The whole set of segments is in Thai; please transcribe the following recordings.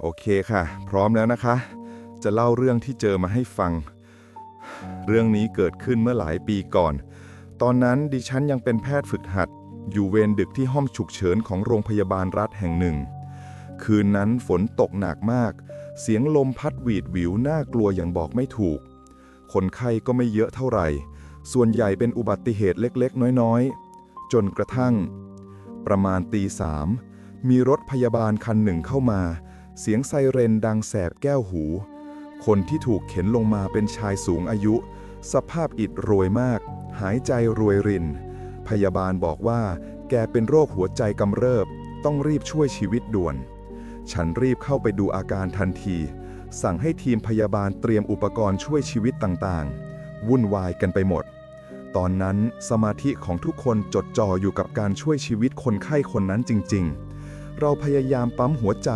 โอเคค่ะ พร้อมแล้วนะคะ จะเล่าเรื่องที่เจอมาให้ฟัง เรื่องนี้เกิดขึ้นเมื่อหลายปีก่อน ตอนนั้นดิฉันยังเป็นแพทย์ฝึกหัด อยู่เวรดึกที่ห้องฉุกเฉินของโรงพยาบาลรัฐแห่งหนึ่ง คืนนั้นฝนตกหนักมาก เสียงลมพัดหวีดหวิวน่ากลัวอย่างบอกไม่ถูก คนไข้ก็ไม่เยอะเท่าไหร่ ส่วนใหญ่เป็นอุบัติเหตุเล็กๆ น้อยๆ จนกระทั่ง ประมาณตีสามมีรถพยาบาลคันหนึ่งเข้ามา เสียงไซเรนดังแสบแก้วหู คนที่ถูกเข็นลงมาเป็นชายสูงอายุ สภาพอิดโรยมาก หายใจรวยริน พยาบาลบอกว่าแกเป็นโรคหัวใจกำเริบ ต้องรีบช่วยชีวิตด่วน ฉันรีบเข้าไปดูอาการทันที สั่งให้ทีมพยาบาลเตรียมอุปกรณ์ช่วยชีวิตต่างๆ วุ่นวายกันไปหมด ตอนนั้นสมาธิของทุกคนจดจ่ออยู่กับการช่วยชีวิตคนไข้คนนั้นจริง ๆ เราพยายามปั๊มหัวใจ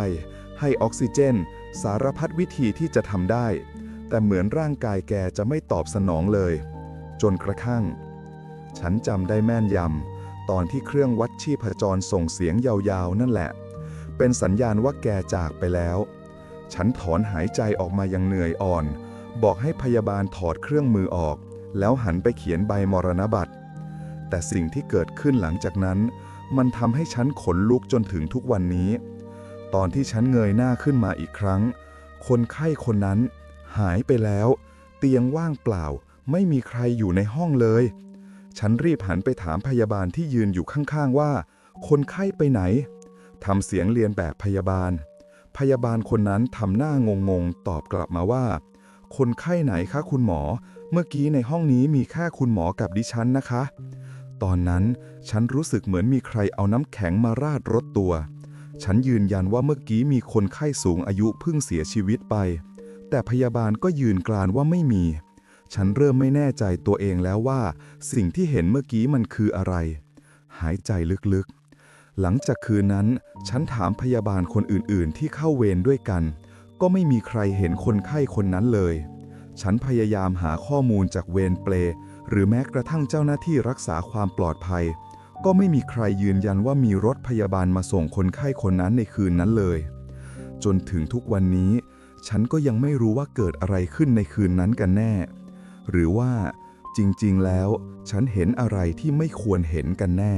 ให้ออกซิเจน สารพัดวิธีที่จะทำได้ แต่เหมือนร่างกายแกจะไม่ตอบสนองเลย จนกระทั่ง ฉันจำได้แม่นยำตอนที่เครื่องวัดชีพจรส่งเสียงยาวๆ นั่นแหละ เป็นสัญญาณว่าแกจากไปแล้ว ฉันถอนหายใจออกมาอย่างเหนื่อยอ่อน บอกให้พยาบาลถอดเครื่องมือออก แล้วหันไปเขียนใบมรณบัตรแต่สิ่งที่เกิดขึ้นหลังจากนั้น มันทำให้ฉันขนลุกจนถึงทุกวันนี้ ตอนที่ฉันเงยหน้าขึ้นมาอีกครั้ง คนไข้คนนั้น หายไปแล้ว เตียงว่างเปล่า ไม่มีใครอยู่ในห้องเลย ฉันรีบหันไปถามพยาบาลที่ยืนอยู่ข้างๆว่า คนไข้ไปไหนทำเสียงเรียนแบบพยาบาล พยาบาลคนนั้นทำหน้างงๆ ตอบกลับมาว่า คนไข้ไหนคะคุณหมอ เมื่อกี้ในห้องนี้มีแค่คุณหมอกับดิฉันนะคะ ตอนนั้นฉันรู้สึกเหมือนมีใครเอาน้ำแข็งมาราดรถตัว ฉันยืนยันว่าเมื่อกี้มีคนไข้สูงอายุเพิ่งเสียชีวิตไป แต่พยาบาลก็ยืนกรานว่าไม่มี ฉันเริ่มไม่แน่ใจตัวเองแล้วว่า สิ่งที่เห็นเมื่อกี้มันคืออะไร หายใจลึกๆ หลังจากคืนนั้น ฉันถามพยาบาลคนอื่นๆ ที่เข้าเวรด้วยกัน ก็ไม่มีใครเห็นคนไข้คนนั้นเลย ฉันพยายามหาข้อมูลจากเวรเปลหรือแม้กระทั่งเจ้าหน้าที่รักษาความปลอดภัย ก็ไม่มีใครยืนยันว่ามีรถพยาบาลมาส่งคนไข้คนนั้นในคืนนั้นเลย จนถึงทุกวันนี้ ฉันก็ยังไม่รู้ว่าเกิดอะไรขึ้นในคืนนั้นกันแน่ หรือว่าจริงๆแล้ว ฉันเห็นอะไรที่ไม่ควรเห็นกันแน่